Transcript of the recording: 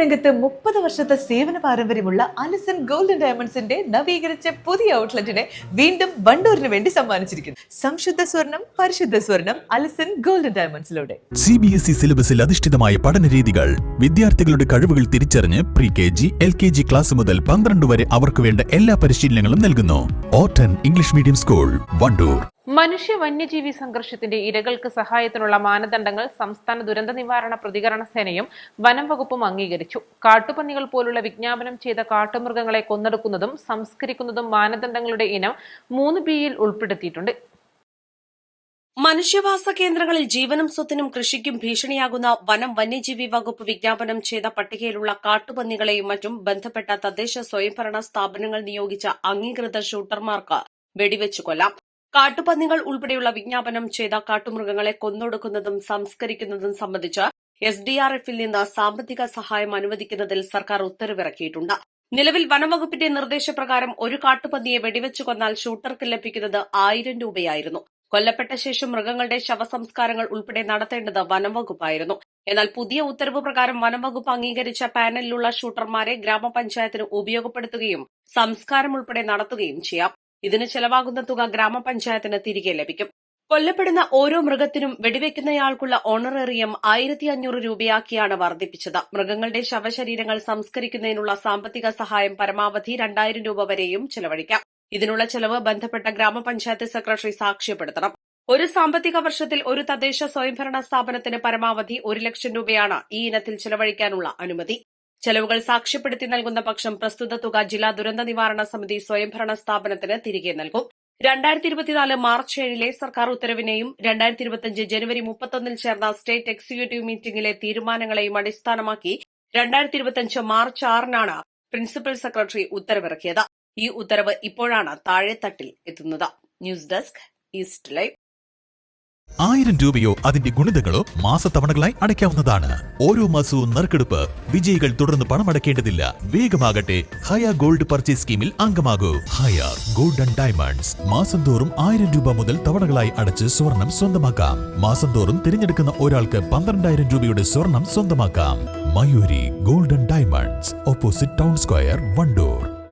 രംഗത്ത് മുപ്പത് വർഷത്തെ സേവന പാരമ്പര്യമുള്ള അലിസൺ ഗോൾഡൻ ഡയമണ്ട്സിന്റെ നവീകരിച്ച പുതിയ ഔട്ട്ലെറ്റിനെ വീണ്ടും വണ്ടൂരിന് വേണ്ടി സമ്മാനിച്ചിരിക്കുന്നു. സംശുദ്ധ സ്വർണം പരിശുദ്ധ സ്വർണം അലിസൺ ഗോൾഡൻ ഡയമണ്ട്സിലൂടെ. സി ബി എസ് ഇ സിലബസിൽ അധിഷ്ഠിതമായ പഠന രീതികൾ വിദ്യാർത്ഥികളുടെ കഴിവുകൾ തിരിച്ചറിഞ്ഞ് pre K G L K G class മുതൽ പന്ത്രണ്ട് വരെ അവർക്ക് വേണ്ട എല്ലാ പരിശീലനങ്ങളും നൽകുന്നു. Ottan English medium school Wandoor. മനുഷ്യ വന്യജീവി സംഘർഷത്തിന്റെ ഇരകൾക്ക് സഹായത്തിനുള്ള മാനദണ്ഡങ്ങൾ സംസ്ഥാന ദുരന്ത നിവാരണ പ്രതികരണ സേനയും വനം വകുപ്പും അംഗീകരിച്ചു. കാട്ടുപന്നികൾ പോലുള്ള വിജ്ഞാപനം ചെയ്ത കാട്ടുമൃഗങ്ങളെ കൊന്നെടുക്കുന്നതും സംസ്കരിക്കുന്നതും മാനദണ്ഡങ്ങളുടെ ഇനം മൂന്ന് ബിയിൽ ഉൾപ്പെടുത്തിയിട്ടുണ്ട്. മനുഷ്യവാസ കേന്ദ്രങ്ങളിൽ ജീവനും സ്വത്തിനും കൃഷിക്കും ഭീഷണിയാകുന്ന വനം വന്യജീവി വകുപ്പ് വിജ്ഞാപനം ചെയ്ത പട്ടികയിലുള്ള കാട്ടുപന്നികളെയും മറ്റും ബന്ധപ്പെട്ട തദ്ദേശ സ്വയംഭരണ സ്ഥാപനങ്ങൾ നിയോഗിച്ച അംഗീകൃത ഷൂട്ടർമാർക്ക് വെടിവെച്ചു കൊല്ലാം. കാട്ടുപന്നികൾ ഉൾപ്പെടെയുള്ള വിജ്ഞാപനം ചെയ്ത കാട്ടുമൃഗങ്ങളെ കൊന്നൊടുക്കുന്നതും സംസ്കരിക്കുന്നതും സംബന്ധിച്ച് എസ് ഡി ആർ എഫിൽ നിന്ന് സാമ്പത്തിക സഹായം അനുവദിക്കുന്നതിൽ സർക്കാർ ഉത്തരവിറക്കിയിട്ടുണ്ട്. നിലവിൽ വനംവകുപ്പിന്റെ നിർദ്ദേശപ്രകാരം ഒരു കാട്ടുപന്നിയെ വെടിവെച്ചു കൊന്നാൽ ഷൂട്ടർക്ക് ലഭിക്കുന്നത് ആയിരം രൂപയായിരുന്നു. കൊല്ലപ്പെട്ട ശേഷം മൃഗങ്ങളുടെ ശവസംസ്കാരങ്ങൾ ഉൾപ്പെടെ നടത്തേണ്ടത് വനംവകുപ്പായിരുന്നു. എന്നാൽ പുതിയ ഉത്തരവ് പ്രകാരം വനംവകുപ്പ് അംഗീകരിച്ച പാനലിലുള്ള ഷൂട്ടർമാരെ ഗ്രാമപഞ്ചായത്തിന് ഉപയോഗപ്പെടുത്തുകയും സംസ്കാരം ഉൾപ്പെടെ നടത്തുകയും ചെയ്യാം. ഇതിന് ചെലവാകുന്ന തുക ഗ്രാമപഞ്ചായത്തിന് തിരികെ ലഭിക്കും. കൊല്ലപ്പെടുന്ന ഓരോ മൃഗത്തിനും വെടിവെക്കുന്നയാൾക്കുള്ള ഓണറേറിയം ആയിരത്തി അഞ്ഞൂറ് രൂപയാക്കിയാണ് വർദ്ധിപ്പിച്ചത്. മൃഗങ്ങളുടെ ശവശരീരങ്ങൾ സംസ്കരിക്കുന്നതിനുള്ള സാമ്പത്തിക സഹായം പരമാവധി രണ്ടായിരം രൂപ വരെയും ചെലവഴിക്കാം. ഇതിനുള്ള ചെലവ് ബന്ധപ്പെട്ട ഗ്രാമപഞ്ചായത്ത് സെക്രട്ടറി സാക്ഷ്യപ്പെടുത്തണം. ഒരു സാമ്പത്തിക വർഷത്തിൽ ഒരു തദ്ദേശ സ്വയംഭരണ സ്ഥാപനത്തിന് പരമാവധി ഒരു ലക്ഷം രൂപയാണ് ഈ ഇനത്തിൽ ചെലവഴിക്കാനുള്ള അനുമതി. ചെലവുകൾ സാക്ഷ്യപ്പെടുത്തി നൽകുന്ന പക്ഷം പ്രസ്തുത തുക ജില്ലാ ദുരന്ത നിവാരണ സമിതി സ്വയംഭരണ സ്ഥാപനത്തിന് തിരികെ നൽകും. രണ്ടായിരത്തി ഇരുപത്തിനാല് മാർച്ച് ഏഴിലെ സർക്കാർ ഉത്തരവിനെയും രണ്ടായിരത്തി ഇരുപത്തിയഞ്ച് ജനുവരി മുപ്പത്തൊന്നിൽ ചേർന്ന സ്റ്റേറ്റ് എക്സിക്യൂട്ടീവ് മീറ്റിംഗിലെ തീരുമാനങ്ങളെയും അടിസ്ഥാനമാക്കി രണ്ടായിരത്തി ഇരുപത്തിയഞ്ച് മാർച്ച് ആറിനാണ് പ്രിൻസിപ്പൽ സെക്രട്ടറി ഉത്തരവിറക്കിയത്. ഈ ഉത്തരവ് ഇപ്പോഴാണ് താഴെത്തട്ടിൽ എത്തുന്നത്. News desk east live. ആയിരം രൂപയോ അതിന്റെ ഗുണിതങ്ങളോ മാസത്തവണകളായി അടയ്ക്കാവുന്നതാണ്. ഓരോ മാസവും നറുക്കെടുപ്പ് വിജയികൾ തുടർന്ന് പണം അടയ്ക്കേണ്ടതില്ല. വേഗമാകട്ടെ ഹയ ഗോൾഡ് പർച്ചേസ് സ്കീമിൽ അംഗമാകൂ. ഹയ ആൻഡ് ഡയമണ്ട്സ്. മാസം തോറും ആയിരം രൂപ മുതൽ തവണകളായി അടച്ച് സ്വർണം സ്വന്തമാക്കാം. മാസം തോറും തിരഞ്ഞെടുക്കുന്ന ഒരാൾക്ക് പന്ത്രണ്ടായിരം രൂപയുടെ സ്വർണം സ്വന്തമാക്കാം. Mayuri golden diamonds. Opposite town square Wandoor.